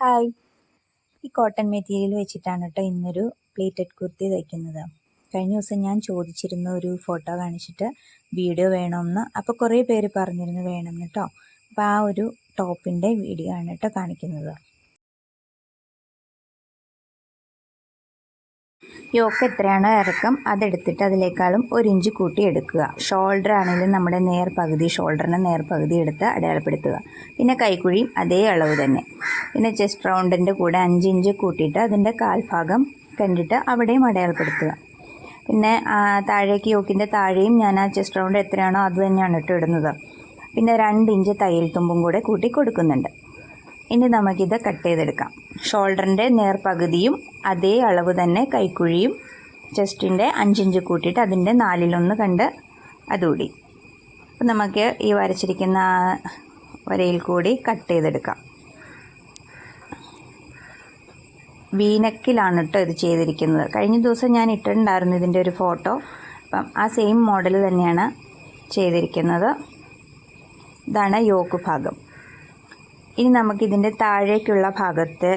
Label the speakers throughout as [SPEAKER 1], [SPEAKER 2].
[SPEAKER 1] Hi. ഈ cotton material വെച്ചിട്ടാണ് കേട്ടോ ഇന്നൊരു പ്ലേറ്റഡ് കുർത്തി തയ്ക്കുന്നത്. കഴിഞ്ഞ ദിവസം ഞാൻ ചോദിച്ചിരുന്ന ഒരു ഫോട്ടോ കാണിച്ചിട്ട് വീഡിയോ വേണമെന്ന് അപ്പോൾ കുറേ പേര് പറഞ്ഞിരുന്നു വേണമെന്ന് കേട്ടോ. അപ്പോൾ ആ ഒരു ടോപ്പിന്റെ വീഡിയോ ആണ് കേട്ടോ കാണിക്കുന്നത്. യോക്ക് എത്രയാണോ ഇറക്കം അതെടുത്തിട്ട് അതിലേക്കാളും ഒരു ഇഞ്ച് കൂട്ടി എടുക്കുക. ഷോൾഡർ ആണെങ്കിലും നമ്മുടെ നേർ പകുതി ഷോൾഡറിന് നേർ പകുതി എടുത്ത് അടയാളപ്പെടുത്തുക. പിന്നെ കൈക്കുഴിയും അതേ അളവ് തന്നെ. പിന്നെ ചെസ്റ്റ് റൗണ്ടിന്റെ കൂടെ അഞ്ച് ഇഞ്ച് കൂട്ടിയിട്ട് അതിന്റെ കാൽഭാഗം കണ്ടിട്ട് അവിടെയും അടയാളപ്പെടുത്തുക. പിന്നെ താഴേക്ക് യോക്കിന്റെ താഴെയും ഞാൻ ആ ചെസ്റ്റ് റൗണ്ട് എത്രയാണോ അത് തന്നെയാണ് ഇട്ട് ഇടുന്നത്. പിന്നെ രണ്ട് ഇഞ്ച് തയ്യൽ തുമ്പും കൂടെ കൂട്ടി കൊടുക്കുന്നുണ്ട്. ഇനി നമുക്കിത് കട്ട് ചെയ്തെടുക്കാം. ഷോൾഡറിന്റെ നേർപകുതിയും അതേ അളവ് തന്നെ കൈക്കുഴിയും ചെസ്റ്റിന്റെ അഞ്ചിഞ്ച് കൂട്ടിയിട്ട് അതിന്റെ നാലിലൊന്ന് കണ്ട് അതുകൂടി അപ്പം നമുക്ക് ഈ വരച്ചിരിക്കുന്ന വരയിൽ കൂടി കട്ട് ചെയ്തെടുക്കാം. വീനക്കിലാണ് കേട്ടോ ഇത് ചെയ്തിരിക്കുന്നത്. കഴിഞ്ഞ ദിവസം ഞാൻ ഇട്ടിട്ടുണ്ടായിരുന്നു ഇതിന്റെ ഒരു ഫോട്ടോ. അപ്പം ആ സെയിം മോഡൽ തന്നെയാണ് ചെയ്തിരിക്കുന്നത്. ഇതാണ് യോക്ക് ഭാഗം. ഇനി നമുക്ക് നമുക്കിതിന്റെ താഴേക്കുള്ള ഭാഗത്ത്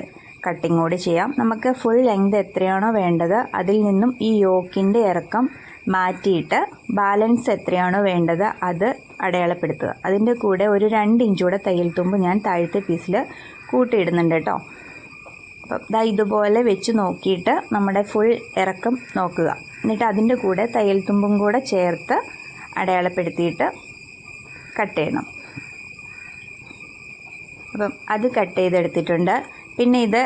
[SPEAKER 1] കട്ടിങ് കൂടി ചെയ്യാം. നമുക്ക് ഫുൾ ലെങ്ത് എത്രയാണോ വേണ്ടത് അതിൽ നിന്നും ഈ യോക്കിന്റെ ഇറക്കം മാറ്റിയിട്ട് ബാലൻസ് എത്രയാണോ വേണ്ടത് അത് അടയാളപ്പെടുത്തുക. അതിന്റെ കൂടെ ഒരു രണ്ട് ഇഞ്ചൂടെ തയ്യൽ തുമ്പ് ഞാൻ താഴത്തെ പീസിൽ കൂട്ടിയിടുന്നുണ്ട് കേട്ടോ. അപ്പം ഇതാ ഇതുപോലെ വെച്ച് നോക്കിയിട്ട് നമ്മുടെ ഫുൾ ഇറക്കം നോക്കുക. എന്നിട്ട് അതിന്റെ കൂടെ തയ്യൽ തുമ്പും കൂടെ ചേർത്ത് അടയാളപ്പെടുത്തിയിട്ട് കട്ട് ചെയ്യണം. അപ്പം അത് കട്ട് ചെയ്തെടുത്തിട്ടുണ്ട്. പിന്നെ ഇത്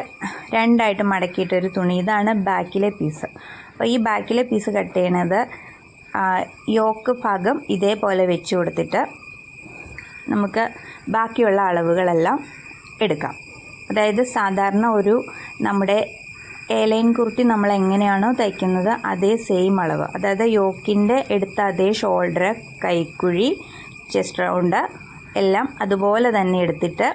[SPEAKER 1] രണ്ടായിട്ട് മടക്കിയിട്ടൊരു തുണി. ഇതാണ് ബാക്കിലെ പീസ് അപ്പോൾ ഈ ബാക്കിലെ പീസ് കട്ട് ചെയ്യണത് യോക്ക് ഭാഗം ഇതേപോലെ വെച്ച് കൊടുത്തിട്ട് നമുക്ക് ബാക്കിയുള്ള അളവുകളെല്ലാം എടുക്കാം. അതായത് സാധാരണ ഒരു നമ്മുടെ ഏലൈൻ കുർത്തി നമ്മൾ എങ്ങനെയാണോ തയ്ക്കുന്നത് അതേ സെയിം അളവ്. അതായത് യോക്കിന്റെ എടുത്ത അതേ ഷോൾഡർ കൈക്കുഴി ചെസ്റ്റ് റൗണ്ട് എല്ലാം അതുപോലെ തന്നെ എടുത്തിട്ട്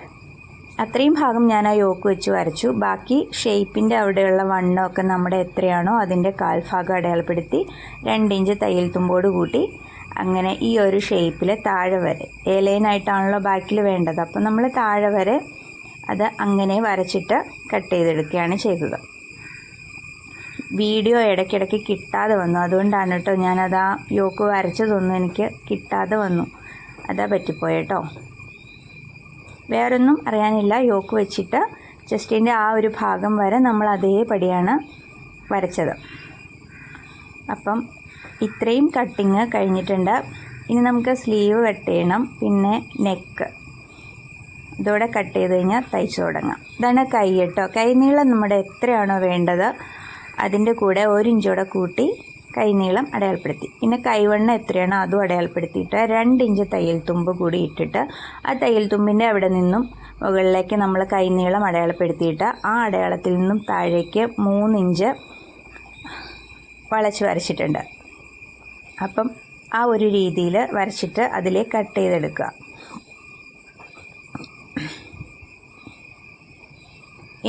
[SPEAKER 1] അത്രയും ഭാഗം ഞാൻ ആ യോക്ക് വെച്ച് വരച്ചു. ബാക്കി ഷേപ്പിന്റെ അവിടെയുള്ള വണ്ണമൊക്കെ നമ്മുടെ എത്രയാണോ അതിന്റെ കാൽഭാഗം അടയാളപ്പെടുത്തി രണ്ട് ഇഞ്ച് തയ്യൽ തുമ്പോട് കൂട്ടി അങ്ങനെ ഈ ഒരു ഷേപ്പിൽ താഴെ വരെ. ഏലൈനായിട്ടാണല്ലോ ബാക്കിൽ വേണ്ടത്. അപ്പം നമ്മൾ താഴെ വരെ അത് അങ്ങനെ വരച്ചിട്ട് കട്ട് ചെയ്തെടുക്കുകയാണ് ചെയ്തത്. വീഡിയോ ഇടയ്ക്കിടയ്ക്ക് കിട്ടാതെ വന്നു. അതുകൊണ്ടാണ് കേട്ടോ ഞാനത് ആ യോക്ക് വരച്ചതൊന്നും എനിക്ക് കിട്ടാതെ വന്നു. അതാ പറ്റിപ്പോയേട്ടോ വേറൊന്നും അറിയാനില്ല. യോക്ക് വെച്ചിട്ട് ചെസ്റ്റിന്റെ ആ ഒരു ഭാഗം വരെ നമ്മൾ അതേപടിയാണ് വരച്ചത്. അപ്പം ഇത്രയും കട്ടിങ് കഴിഞ്ഞിട്ടുണ്ട്. ഇനി നമുക്ക് സ്ലീവ് കട്ട് ചെയ്യണം. പിന്നെ നെക്ക് ഇതോടെ കട്ട് ചെയ്ത് കഴിഞ്ഞാൽ തയ്ച്ചു തുടങ്ങാം. ഇതാണ് കൈ കേട്ടോ. കൈ നീളം നമ്മുടെ എത്രയാണോ വേണ്ടത് അതിന്റെ കൂടെ ഒരു ഇഞ്ചോടെ കൂട്ടി കൈനീളം അടയാളപ്പെടുത്തി. പിന്നെ കൈവണ്ണം എത്രയാണോ അതും അടയാളപ്പെടുത്തിയിട്ട് രണ്ട് ഇഞ്ച് തയ്യൽ തുമ്പ് കൂടി ഇട്ടിട്ട് ആ തയ്യൽ തുമ്പിന്റെ അവിടെ നിന്നും മുകളിലേക്ക് നമ്മൾ കൈനീളം അടയാളപ്പെടുത്തിയിട്ട് ആ അടയാളത്തിൽ നിന്നും താഴേക്ക് മൂന്നിഞ്ച് വളച്ച് വരച്ചിട്ടുണ്ട്. അപ്പം ആ ഒരു രീതിയിൽ വരച്ചിട്ട് അതിലെ കട്ട് ചെയ്തെടുക്കുക.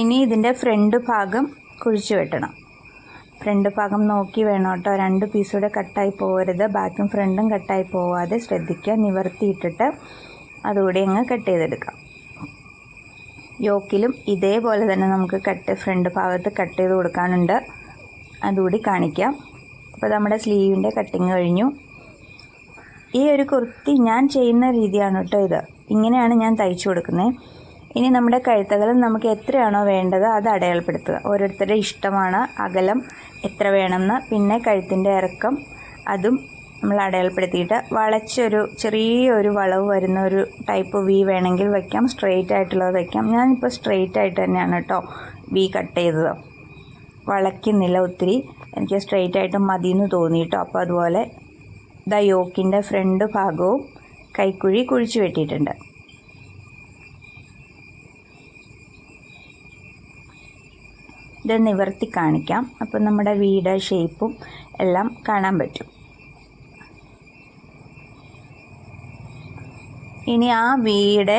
[SPEAKER 1] ഇനി ഇതിന്റെ ഫ്രണ്ട് ഭാഗം കുഴിച്ചു വെട്ടണം. ഫ്രണ്ട് ഭാഗം നോക്കി വേണം കേട്ടോ. രണ്ട് പീസൂടെ കട്ടായി പോകരുത് ബാക്കും ഫ്രണ്ടും കട്ടായി പോവാതെ ശ്രദ്ധിക്കുക. നിവർത്തിയിട്ടിട്ട് അതുകൂടി അങ്ങ് കട്ട് ചെയ്തെടുക്കാം. യോക്കിലും ഇതേപോലെ തന്നെ നമുക്ക് കട്ട് ഫ്രണ്ട് ഭാഗത്ത് കട്ട് ചെയ്ത് കൊടുക്കാനുണ്ട്. അതുകൂടി കാണിക്കാം. അപ്പോൾ നമ്മുടെ സ്ലീവിന്റെ കട്ടിങ് കഴിഞ്ഞു. ഈ ഒരു കുർത്തി ഞാൻ ചെയ്യുന്ന രീതിയാണ് കേട്ടോ ഇത്. ഇങ്ങനെയാണ് ഞാൻ തയ്ച്ചു കൊടുക്കുന്നത്. ഇനി നമ്മുടെ കഴുത്തകലം നമുക്ക് എത്രയാണോ വേണ്ടത് അത് അടയാളപ്പെടുത്തുക. ഓരോരുത്തരുടെ ഇഷ്ടമാണ് അകലം എത്ര വേണമെന്ന് പിന്നെ കഴുത്തിന്റെ ഇറക്കം അതും നമ്മൾ അടയാളപ്പെടുത്തിയിട്ട് വളച്ചൊരു ചെറിയൊരു വളവ് വരുന്ന ഒരു ടൈപ്പ് വി വേണമെങ്കിൽ വയ്ക്കാം സ്ട്രെയിറ്റ് ആയിട്ടുള്ളത് വയ്ക്കാം. ഞാനിപ്പോൾ സ്ട്രെയിറ്റ് ആയിട്ട് തന്നെയാണ് കേട്ടോ വി കട്ട് ചെയ്തത്. വളയ്ക്കുന്നില്ല ഒത്തിരി എനിക്ക് സ്ട്രെയിറ്റ് ആയിട്ട് മതി എന്ന് തോന്നി കേട്ടോ. അപ്പോൾ അതുപോലെ ദ യോക്കിന്റെ ഫ്രണ്ട് ഭാഗവും കൈക്കുഴി കുഴിച്ചു വെട്ടിയിട്ടുണ്ട്. ഇത് നിവർത്തി കാണിക്കാം. അപ്പം നമ്മുടെ വീട് ഷേപ്പും എല്ലാം കാണാൻ പറ്റും. ഇനി ആ വീട്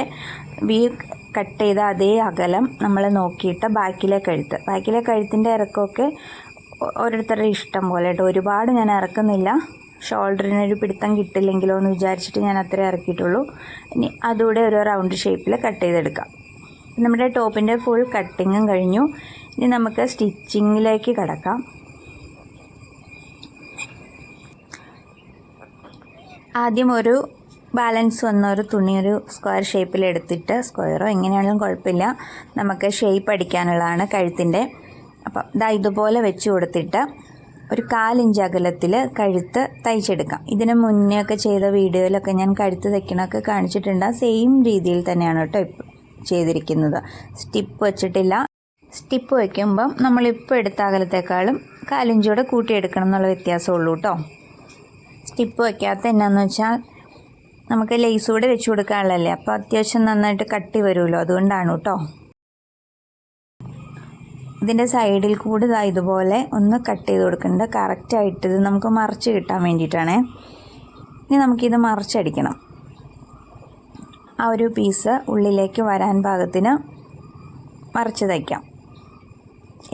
[SPEAKER 1] വീ കട്ട് ചെയ്ത അതേ അകലം നമ്മൾ നോക്കിയിട്ട് ബാക്കിലെ കഴുത്ത് ബാക്കിലെ കഴുത്തിന്റെ ഇറക്കമൊക്കെ ഓരോരുത്തരുടെ ഇഷ്ടം പോലെ കേട്ടോ. ഒരുപാട് ഞാൻ ഇറക്കുന്നില്ല. ഷോൾഡറിനൊരു പിടുത്തം കിട്ടില്ലെങ്കിലോ എന്ന് വിചാരിച്ചിട്ട് ഞാൻ അത്രേ ഇറക്കിയിട്ടുള്ളൂ. ഇനി അതുകൂടെ ഒരു റൗണ്ട് ഷേപ്പിൽ കട്ട് ചെയ്തെടുക്കാം. നമ്മുടെ ടോപ്പിന്റെ ഫുൾ കട്ടിങ്ങും കഴിഞ്ഞു. ഇനി നമുക്ക് സ്റ്റിച്ചിങ്ങിലേക്ക് കിടക്കാം. ആദ്യം ഒരു ബാലൻസ് വന്ന ഒരു തുണി ഒരു സ്ക്വയർ ഷേപ്പിൽ എടുത്തിട്ട് സ്ക്വയറോ എങ്ങനെയാണെങ്കിലും കുഴപ്പമില്ല. നമുക്ക് ഷേപ്പ് അടിക്കാനുള്ളതാണ് കഴുത്തിന്റെ അപ്പം ഇതാ ഇതുപോലെ വെച്ച് കൊടുത്തിട്ട് ഒരു കാലിഞ്ച് അകലത്തിൽ കഴുത്ത് തയ്ച്ചെടുക്കാം. ഇതിന് മുന്നേ ഒക്കെ ചെയ്ത വീഡിയോയിലൊക്കെ ഞാൻ കഴുത്ത് തയ്ക്കണമൊക്കെ കാണിച്ചിട്ടുണ്ട്. ആ സെയിം രീതിയിൽ തന്നെയാണ് കേട്ടോ ചെയ്തിരിക്കുന്നത്. സ്റ്റിപ്പ് വെച്ചിട്ടില്ല. സ്റ്റിപ്പ് വയ്ക്കുമ്പം നമ്മളിപ്പോൾ എടുത്ത അകലത്തേക്കാളും കാലിഞ്ചൂടെ കൂട്ടിയെടുക്കണം എന്നുള്ള വ്യത്യാസമുള്ളൂ കേട്ടോ സ്റ്റിപ്പ് വയ്ക്കാത്ത എന്നാന്ന് വെച്ചാൽ നമുക്ക് ലേസ് കൂടെ വെച്ച് കൊടുക്കാനുള്ളതല്ലേ? അപ്പോൾ അത്യാവശ്യം നന്നായിട്ട് കട്ടി വരുമല്ലോ അതുകൊണ്ടാണ് കേട്ടോ ഇതിന്റെ സൈഡിൽ കൂടെ ഇതാ ഇതുപോലെ ഒന്ന് കട്ട് ചെയ്ത് കൊടുക്കേണ്ടത് കറക്റ്റായിട്ട് ഇത് നമുക്ക് മറിച്ച് കിട്ടാൻ വേണ്ടിയിട്ടാണേ. ഇനി നമുക്കിത് മറിച്ചടിക്കണം. ആ ഒരു പീസ് ഉള്ളിലേക്ക് വരാൻ പാകത്തിന് മറിച്ച് തയ്ക്കാം.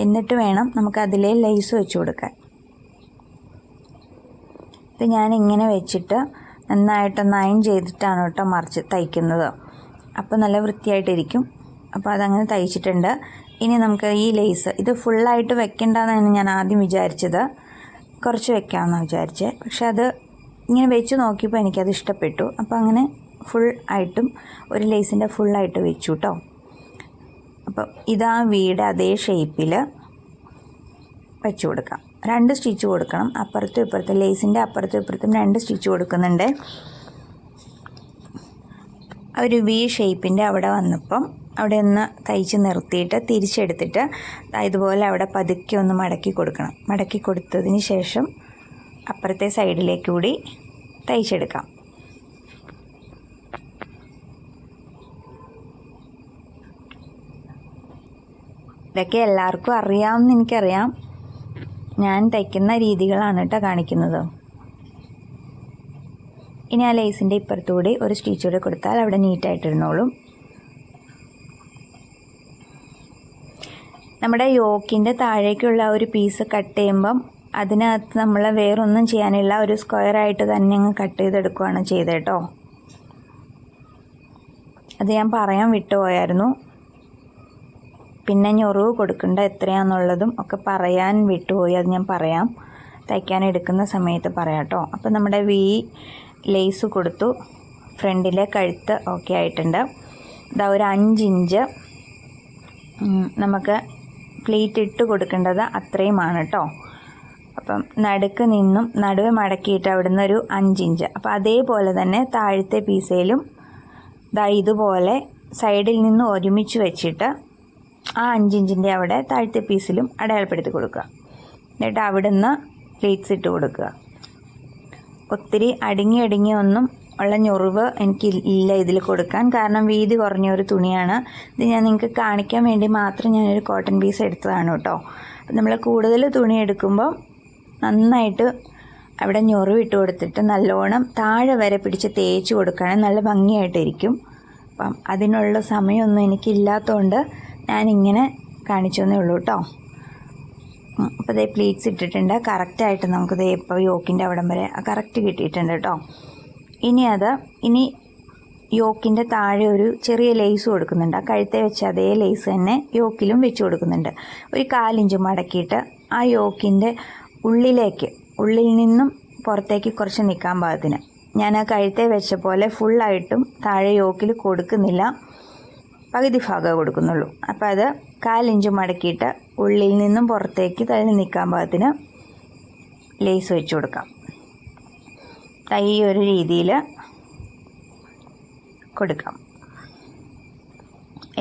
[SPEAKER 1] എന്നിട്ട് വേണം നമുക്ക് അതിലെ ലേസ് വെച്ച് കൊടുക്കാൻ. ഇത് ഞാൻ ഇങ്ങനെ വെച്ചിട്ട് നന്നായിട്ടൊന്ന് അയൺ ചെയ്തിട്ടാണ് കേട്ടോ മറിച്ച് തയ്ക്കുന്നത്. അപ്പോൾ നല്ല വൃത്തിയായിട്ടിരിക്കും. അപ്പോൾ അതങ്ങനെ തയ്ച്ചിട്ടുണ്ട്. ഇനി നമുക്ക് ഈ ലേസ് ഇത് ഫുള്ളായിട്ട് വെക്കേണ്ടതെന്നാണ് ഞാൻ ആദ്യം വിചാരിച്ചത്. കുറച്ച് വെക്കാമെന്നാണ് വിചാരിച്ചത് പക്ഷെ അത് ഇങ്ങനെ വെച്ച് നോക്കിയപ്പോൾ എനിക്കത് ഇഷ്ടപ്പെട്ടു. അപ്പോൾ അങ്ങനെ ഫുൾ ആയിട്ടും ഒരു ലേസിന്റെ ഫുള്ളായിട്ട് വെച്ചു കേട്ടോ. അപ്പം ഇതാ വീട് അതേ ഷേപ്പിൽ വെച്ച് കൊടുക്കാം രണ്ട് സ്റ്റിച്ച് കൊടുക്കണം. അപ്പുറത്തും ഇപ്പുറത്തും ലേസിന്റെ അപ്പുറത്തും ഇപ്പുറത്തും രണ്ട് സ്റ്റിച്ച് കൊടുക്കുന്നുണ്ട്. ഒരു വി ഷേപ്പിന്റെ അവിടെ വന്നപ്പം അവിടെ ഒന്ന് തയ്ച്ച് നിർത്തിയിട്ട് തിരിച്ചെടുത്തിട്ട് ഇതുപോലെ അവിടെ പതുക്കെ ഒന്ന് മടക്കി കൊടുക്കണം. മടക്കി കൊടുത്തതിന് ശേഷം അപ്പുറത്തെ സൈഡിലേക്ക് കൂടി തയ്ച്ചെടുക്കാം. ഇതൊക്കെ എല്ലാവർക്കും അറിയാമെന്ന് എനിക്കറിയാം. ഞാൻ തയ്ക്കുന്ന രീതികളാണ് കേട്ടോ കാണിക്കുന്നത്. ഇനി ആ ലേസിന്റെ ഇപ്പുറത്തുകൂടി ഒരു സ്റ്റിച്ച് കൂടെ കൊടുത്താൽ അവിടെ നീറ്റായിട്ടിരുന്നോളും. നമ്മുടെ യോക്കിന്റെ താഴേക്കുള്ള ഒരു പീസ് കട്ട് ചെയ്യുമ്പം അതിനകത്ത് നമ്മൾ വേറൊന്നും ചെയ്യാനില്ല ഒരു സ്ക്വയറായിട്ട് തന്നെ അങ്ങ് കട്ട് ചെയ്തെടുക്കുകയാണ് ചെയ്തത് കേട്ടോ. അത് ഞാൻ പറയാൻ വിട്ടുപോയായിരുന്നു. പിന്നെ ഞൊറിവ് കൊടുക്കേണ്ട എത്രയാണെന്നുള്ളതും ഒക്കെ പറയാൻ വിട്ടുപോയി. അത് ഞാൻ പറയാം. തയ്ക്കാൻ എടുക്കുന്ന സമയത്ത് പറയാം കേട്ടോ. അപ്പോൾ നമ്മുടെ വി ലേസ് കൊടുത്തു. ഫ്രണ്ടിലെ കഴുത്ത് ഓക്കെ ആയിട്ടുണ്ട്. ഇതാ ഒരു അഞ്ചിഞ്ച് നമുക്ക് പ്ലേറ്റ് ഇട്ട് കൊടുക്കേണ്ടത് അത്രയുമാണ് കേട്ടോ. അപ്പം നടുക്ക് നിന്നും നടുവ് മടക്കിയിട്ട് അവിടുന്ന് ഒരു അഞ്ചിഞ്ച് അപ്പോൾ അതേപോലെ തന്നെ താഴത്തെ പീസയിലും ഇതാ ഇതുപോലെ സൈഡിൽ നിന്ന് ഒരുമിച്ച് വെച്ചിട്ട് ആ അഞ്ചിഞ്ചിന്റെ അവിടെ താഴത്തെ പീസിലും അടയാളപ്പെടുത്തി കൊടുക്കുക. എന്നിട്ട് അവിടെ നിന്ന് പ്ലേറ്റ്സ് ഇട്ട് കൊടുക്കുക. ഒത്തിരി അടുങ്ങി അടുങ്ങി ഒന്നും ഉള്ള ഞൊറിവ് എനിക്ക് ഇല്ല ഇതിൽ കൊടുക്കാൻ. കാരണം വീതി കുറഞ്ഞ ഒരു തുണിയാണ്. ഇത് ഞാൻ നിങ്ങൾക്ക് കാണിക്കാൻ വേണ്ടി മാത്രം ഞാനൊരു കോട്ടൺ പീസ് എടുത്തതാണ് കേട്ടോ. നമ്മൾ കൂടുതൽ തുണി എടുക്കുമ്പോൾ നന്നായിട്ട് അവിടെ ഞൊറിവ് ഇട്ട് കൊടുത്തിട്ട് നല്ലോണം താഴെ വരെ പിടിച്ച് തേച്ച് കൊടുക്കുകയാണെങ്കിൽ നല്ല ഭംഗിയായിട്ടിരിക്കും. അപ്പം അതിനുള്ള സമയമൊന്നും എനിക്കില്ലാത്തതുകൊണ്ട് ഞാനിങ്ങനെ കാണിച്ചു തന്നേ ഉള്ളൂ കേട്ടോ. അപ്പോൾ ഇതേ പ്ലീറ്റ്സ് ഇട്ടിട്ടുണ്ട്. കറക്റ്റായിട്ട് നമുക്ക് ദേ ഇപ്പോൾ യോക്കിന്റെ അവിടം വരെ കറക്റ്റ് കിട്ടിയിട്ടുണ്ട് കേട്ടോ. ഇനി അത് ഇനി യോക്കിന്റെ താഴെ ഒരു ചെറിയ ലേസ് കൊടുക്കുന്നുണ്ട്. ആ കഴുത്തെ വെച്ച് അതേ ലേസ് തന്നെ യോക്കിലും വെച്ച് കൊടുക്കുന്നുണ്ട്. ഒരു കാലിഞ്ച് മടക്കിയിട്ട് ആ യോക്കിന്റെ ഉള്ളിലേക്ക് ഉള്ളിൽ നിന്നും പുറത്തേക്ക് കുറച്ച് നിൽക്കാൻ പാകത്തിന്. ഞാൻ ആ കഴുത്തെ വെച്ച പോലെ ഫുള്ളായിട്ടും താഴെ യോക്കിൽ കൊടുക്കുന്നില്ല. പകുതി ഭാഗമേ കൊടുക്കുന്നുള്ളൂ. അപ്പോൾ അത് കാലിഞ്ച് മടക്കിയിട്ട് ഉള്ളിൽ നിന്നും പുറത്തേക്ക് തള്ളി നിൽക്കാൻ പാകത്തിന് ലേസ് വെച്ച് കൊടുക്കാം. ഈ ഒരു രീതിയിൽ കൊടുക്കാം.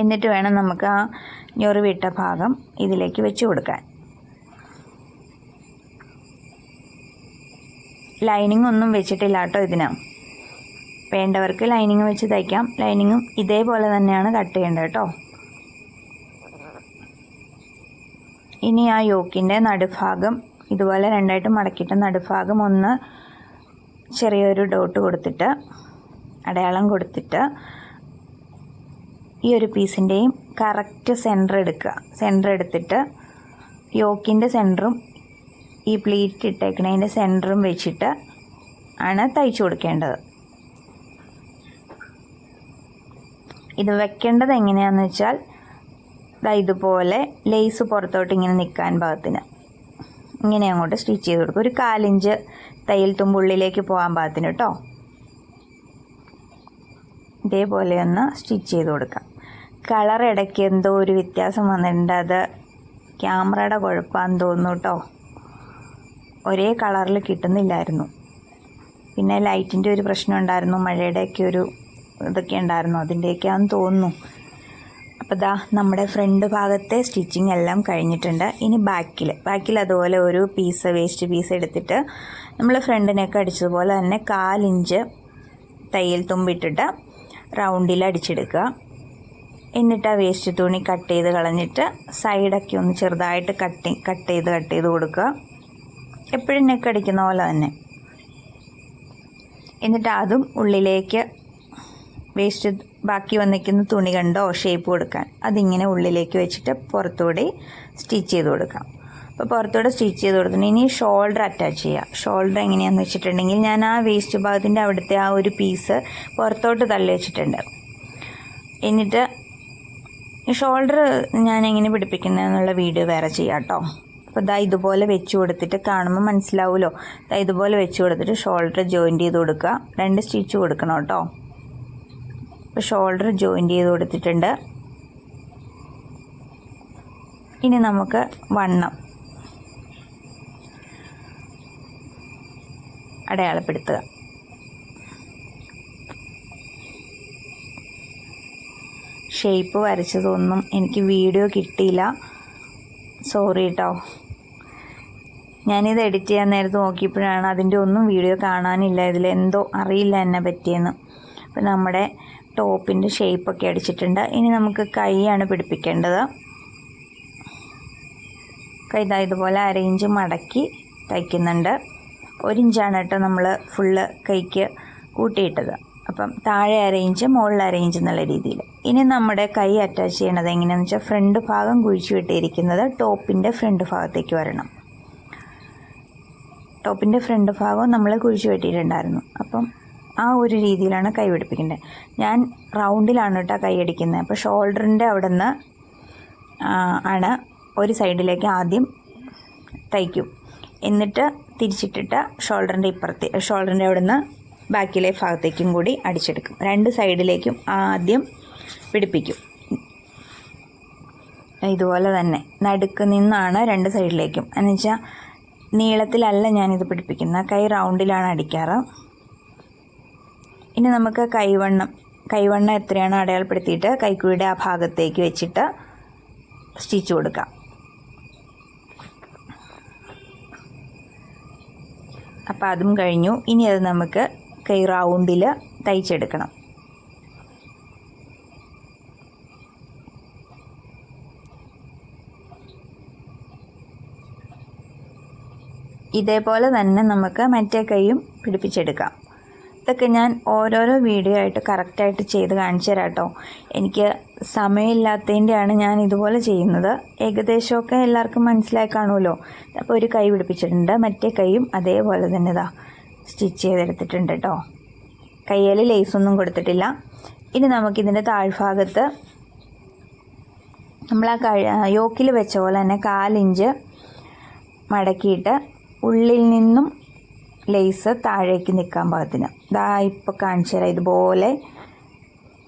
[SPEAKER 1] എന്നിട്ട് വേണം നമുക്ക് ആ ഞൊറിവിട്ട ഭാഗം ഇതിലേക്ക് വെച്ച് കൊടുക്കാൻ. ലൈനിങ് ഒന്നും വെച്ചിട്ടില്ല കേട്ടോ ഇതിന്. വേണ്ടവർക്ക് ലൈനിങ് വെച്ച് തയ്ക്കാം. ലൈനിങ്ങും ഇതേപോലെ തന്നെയാണ് കട്ട് ചെയ്യേണ്ടത് കേട്ടോ. ഇനി ആ യോക്കിന്റെ നടുഭാഗം ഇതുപോലെ രണ്ടായിട്ട് മടക്കിയിട്ട് നടുഭാഗം ഒന്ന് ചെറിയൊരു ഡോട്ട് കൊടുത്തിട്ട് അടയാളം കൊടുത്തിട്ട് ഈ ഒരു പീസിന്റെയും കറക്റ്റ് സെന്റർ എടുക്കുക. സെന്റർ എടുത്തിട്ട് യോക്കിന്റെ സെന്ററും ഈ പ്ലീറ്റ് ഇട്ടേക്കണതിന്റെ സെന്ററും വെച്ചിട്ട് ആണ് തയ്ച്ചു കൊടുക്കേണ്ടത്. ഇത് വെക്കേണ്ടത് എങ്ങനെയാന്ന് വെച്ചാൽ ഇതാ ഇതുപോലെ ലേസ് പുറത്തോട്ട് ഇങ്ങനെ നിൽക്കാൻ ഭാഗത്തിന്. ഇങ്ങനെ അങ്ങോട്ട് സ്റ്റിച്ച് ചെയ്ത് കൊടുക്കും. ഒരു കാലിഞ്ച് തയ്യൽ തുമ്പുള്ളിലേക്ക് പോകാൻ പാകത്തിന് കേട്ടോ ഇതേപോലെ ഒന്ന് സ്റ്റിച്ച് ചെയ്ത് കൊടുക്കാം. കളർ ഇടയ്ക്ക് എന്തോ ഒരു വ്യത്യാസം വന്നിട്ടുണ്ട്. അത് ക്യാമറയുടെ കുഴപ്പമാണെന്ന് തോന്നുന്നു കേട്ടോ ഒരേ കളറിൽ കിട്ടുന്നില്ലായിരുന്നു. പിന്നെ ലൈറ്റിന്റെ ഒരു പ്രശ്നം ഉണ്ടായിരുന്നു. മഴയുടെയൊക്കെ ഒരു ഇതൊക്കെ ഉണ്ടായിരുന്നു. അതിന്റെയൊക്കെയാണെന്ന് തോന്നുന്നു. അപ്പോൾ ദാ നമ്മുടെ ഫ്രണ്ട് ഭാഗത്തെ സ്റ്റിച്ചിങ് എല്ലാം കഴിഞ്ഞിട്ടുണ്ട്. ഇനി ബാക്കിൽ ബാക്കിൽ അതുപോലെ ഒരു പീസ് വേസ്റ്റ് പീസ് എടുത്തിട്ട് നമ്മൾ ഫ്രണ്ടിനൊക്കെ അടിച്ചതുപോലെ തന്നെ കാലിഞ്ച് തയ്യൽ തുമ്പിട്ടിട്ട് റൗണ്ടിൽ അടിച്ചെടുക്കുക. എന്നിട്ട് ആ വേസ്റ്റ് തുണി കട്ട് ചെയ്ത് കളഞ്ഞിട്ട് സൈഡൊക്കെ ഒന്ന് ചെറുതായിട്ട് കട്ട് കട്ട് ചെയ്ത് കട്ട് ചെയ്ത് കൊടുക്കുക. എപ്പോഴും നെക്ക് അടിക്കുന്ന പോലെ തന്നെ. എന്നിട്ട് അതും ഉള്ളിലേക്ക് വേസ്റ്റ് ബാക്കി വന്നിരിക്കുന്ന തുണി കണ്ടോ? ഷേപ്പ് കൊടുക്കാൻ. അതിങ്ങനെ ഉള്ളിലേക്ക് വെച്ചിട്ട് പുറത്തുകൂടി സ്റ്റിച്ച് ചെയ്ത് കൊടുക്കാം. അപ്പോൾ പുറത്തൂടെ സ്റ്റിച്ച് ചെയ്ത് കൊടുക്കണം ഇനി ഷോൾഡർ അറ്റാച്ച് ചെയ്യാം. ഷോൾഡർ എങ്ങനെയാണെന്ന് വെച്ചിട്ടുണ്ടെങ്കിൽ ഞാൻ ആ വേസ്റ്റ് ഭാഗത്തിന്റെ അവിടുത്തെ ആ ഒരു പീസ് പുറത്തോട്ട് തള്ളി വെച്ചിട്ടുണ്ട്. എന്നിട്ട് ഷോൾഡർ ഞാൻ എങ്ങനെ പിടിപ്പിക്കുന്നതെന്നുള്ള വീഡിയോ വേറെ ചെയ്യാം കേട്ടോ അപ്പോൾ ഇതാ ഇതുപോലെ വെച്ച് കൊടുത്തിട്ട് കാണുമ്പോൾ മനസ്സിലാവുമല്ലോ ഇതാ ഇതുപോലെ വെച്ച് കൊടുത്തിട്ട് ഷോൾഡർ ജോയിന്റ് ചെയ്ത് കൊടുക്കുക. രണ്ട് സ്റ്റിച്ച് കൊടുക്കണം കേട്ടോ ഷോൾഡർ ജോയിന്റ് ചെയ്ത് കൊടുത്തിട്ടുണ്ട്. ഇനി നമുക്ക് വണ്ണം അടയാളപ്പെടുത്തുക. ഷേപ്പ് വരച്ചതൊന്നും എനിക്ക് വീഡിയോ കിട്ടിയില്ല. സോറി കേട്ടോ. ഞാനിത് എഡിറ്റ് ചെയ്യാൻ നേരത്ത് നോക്കിയപ്പോഴാണ് അതിന്റെ ഒന്നും വീഡിയോ കാണാനില്ല. ഇതിൽ ഇതിലെന്തോ അറിയില്ല എന്നെ പറ്റിയെന്ന്. അപ്പോൾ നമ്മുടെ ടോപ്പിന്റെ ഷേപ്പൊക്കെ അടിച്ചിട്ടുണ്ട്. ഇനി നമുക്ക് കൈയാണ് പിടിപ്പിക്കേണ്ടത്. കൈ ഇതാ ഇതുപോലെ അരയിഞ്ച് മടക്കി തയ്ക്കുന്നുണ്ട്. ഒരു ഇഞ്ചാണ് കേട്ടോ നമ്മൾ ഫുള്ള് കൈക്ക് കൂട്ടിയിട്ടത്. അപ്പം താഴെ അരയിഞ്ച് മുകളിൽ അരയിഞ്ച് എന്നുള്ള രീതിയിൽ. ഇനി നമ്മുടെ കൈ അറ്റാച്ച് ചെയ്യണത് എങ്ങനെയാണെന്ന് വെച്ചാൽ ഫ്രണ്ട് ഭാഗം കുഴിച്ചു വിട്ടിരിക്കുന്നത് ടോപ്പിന്റെ ഫ്രണ്ട് ഭാഗത്തേക്ക് വരണം. ടോപ്പിന്റെ ഫ്രണ്ട് ഭാഗം നമ്മൾ കുഴിച്ചു വെട്ടിയിട്ടുണ്ടായിരുന്നു. അപ്പം ആ ഒരു രീതിയിലാണ് കൈ പിടിപ്പിക്കേണ്ടത് ഞാൻ റൗണ്ടിലാണ് കേട്ടോ കൈ അടിക്കുന്നത്. അപ്പോൾ ഷോൾഡറിന്റെ അവിടെ നിന്ന് ആണ് ഒരു സൈഡിലേക്ക് ആദ്യം തയ്ക്കും. എന്നിട്ട് തിരിച്ചിട്ടിട്ട് ഷോൾഡറിന്റെ ഇപ്പുറത്തെ ഷോൾഡറിന്റെ അവിടെ നിന്ന് ബാക്കിലെ ഭാഗത്തേക്കും കൂടി അടിച്ചെടുക്കും. രണ്ട് സൈഡിലേക്കും ആദ്യം പിടിപ്പിക്കും. ഇതുപോലെ തന്നെ നടുക്ക് നിന്നാണ് രണ്ട് സൈഡിലേക്കും. എന്നുവെച്ചാൽ നീളത്തിലല്ല ഞാനിത് പിടിപ്പിക്കുന്നത്. കൈ റൗണ്ടിലാണ് അടിക്കാറ്. ഇനി നമുക്ക് കൈവണ്ണം. കൈവണ്ണം എത്രയാണോ അടയാളപ്പെടുത്തിയിട്ട് കൈക്കുഴിയുടെ ആ ഭാഗത്തേക്ക് വെച്ചിട്ട് സ്റ്റിച്ച് കൊടുക്കാം. അപ്പോൾ അതും കഴിഞ്ഞു. ഇനി അത് നമുക്ക് കൈ റൗണ്ടിൽ തയ്ച്ചെടുക്കണം. ഇതേപോലെ തന്നെ നമുക്ക് മറ്റേ കൈയും പിടിപ്പിച്ചെടുക്കാം. ഇതൊക്കെ ഞാൻ ഓരോരോ വീഡിയോ ആയിട്ട് കറക്റ്റായിട്ട് ചെയ്ത് കാണിച്ചു തരാം കേട്ടോ എനിക്ക് സമയമില്ലാത്തതിന്റെയാണ് ഞാൻ ഇതുപോലെ ചെയ്യുന്നത്. ഏകദേശമൊക്കെ എല്ലാവർക്കും മനസ്സിലായി കാണുമല്ലോ. അപ്പോൾ ഒരു കൈ പിടിപ്പിച്ചിട്ടുണ്ട് മറ്റേ കൈയും അതേപോലെ തന്നെ ഇതാ സ്റ്റിച്ച് ചെയ്തെടുത്തിട്ടുണ്ട് കേട്ടോ കയ്യിൽ ലേസൊന്നും കൊടുത്തിട്ടില്ല. ഇനി നമുക്കിതിന്റെ താഴ്ഭാഗത്ത് നമ്മൾ ആ കഴി യോക്കിൽ വെച്ച പോലെ തന്നെ കാലിഞ്ച് മടക്കിയിട്ട് ഉള്ളിൽ നിന്നും ലേസ് താഴേക്ക് നിൽക്കാൻ പാകത്തിന്. ഇതാ ഇപ്പോൾ കാണിച്ചു തരാം. ഇതുപോലെ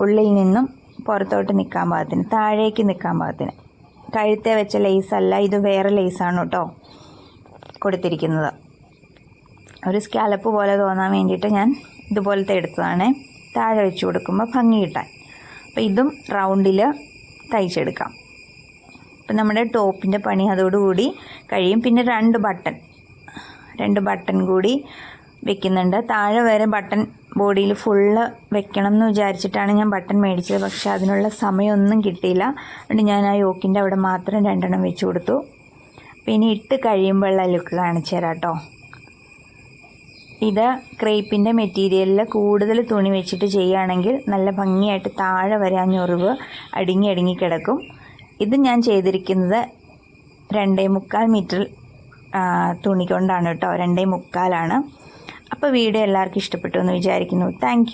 [SPEAKER 1] ഉള്ളിൽ നിന്നും പുറത്തോട്ട് നിൽക്കാൻ പാകത്തിന്. താഴേക്ക് നിൽക്കാൻ പാകത്തിന്. കഴുത്തെ വെച്ച ലേസ് അല്ല ഇത് വേറെ ലേസാണ് കേട്ടോ കൊടുത്തിരിക്കുന്നത്. ഒരു സ്കാലപ്പ് പോലെ തോന്നാൻ വേണ്ടിയിട്ട് ഞാൻ ഇതുപോലത്തെ എടുത്തതാണ്. താഴെ വെച്ച് കൊടുക്കുമ്പോൾ ഭംഗി കിട്ടാൻ. അപ്പോൾ ഇതും റൗണ്ടിൽ തയ്ച്ചെടുക്കാം. അപ്പം നമ്മുടെ ടോപ്പിന്റെ പണി അതോടുകൂടി കഴിയും. പിന്നെ രണ്ട് ബട്ടൺ രണ്ട് ബട്ടൺ കൂടി വെക്കുന്നുണ്ട്. താഴെ വരെ ബട്ടൺ ബോഡിയിൽ ഫുള്ള് വെക്കണം എന്ന് വിചാരിച്ചിട്ടാണ് ഞാൻ ബട്ടൺ മേടിച്ചത്. പക്ഷേ അതിനുള്ള സമയമൊന്നും കിട്ടിയില്ല. അതുകൊണ്ട് ഞാൻ ആ യോക്കിന്റെ അവിടെ മാത്രം രണ്ടെണ്ണം വെച്ച് കൊടുത്തു. പിന്നെ ഇട്ട് കഴിയുമ്പോഴുള്ള ലുക്ക് കാണിച്ചു തരാം കേട്ടോ. ഇത് ക്രേപ്പിന്റെ മെറ്റീരിയലിൽ കൂടുതൽ തുണി വെച്ചിട്ട് ചെയ്യുകയാണെങ്കിൽ നല്ല ഭംഗിയായിട്ട് താഴെ വരെ ആ ഞൊറിവ് അടുങ്ങി അടുങ്ങി കിടക്കും. ഇത് ഞാൻ ചെയ്തിരിക്കുന്നത് രണ്ടേ മുക്കാൽ മീറ്റർ തുണി കൊണ്ടാണ് കേട്ടോ. രണ്ടേ മുക്കാലാണ്. അപ്പോൾ വീഡിയോ എല്ലാവർക്കും ഇഷ്ടപ്പെട്ടു എന്ന് വിചാരിക്കുന്നു. താങ്ക്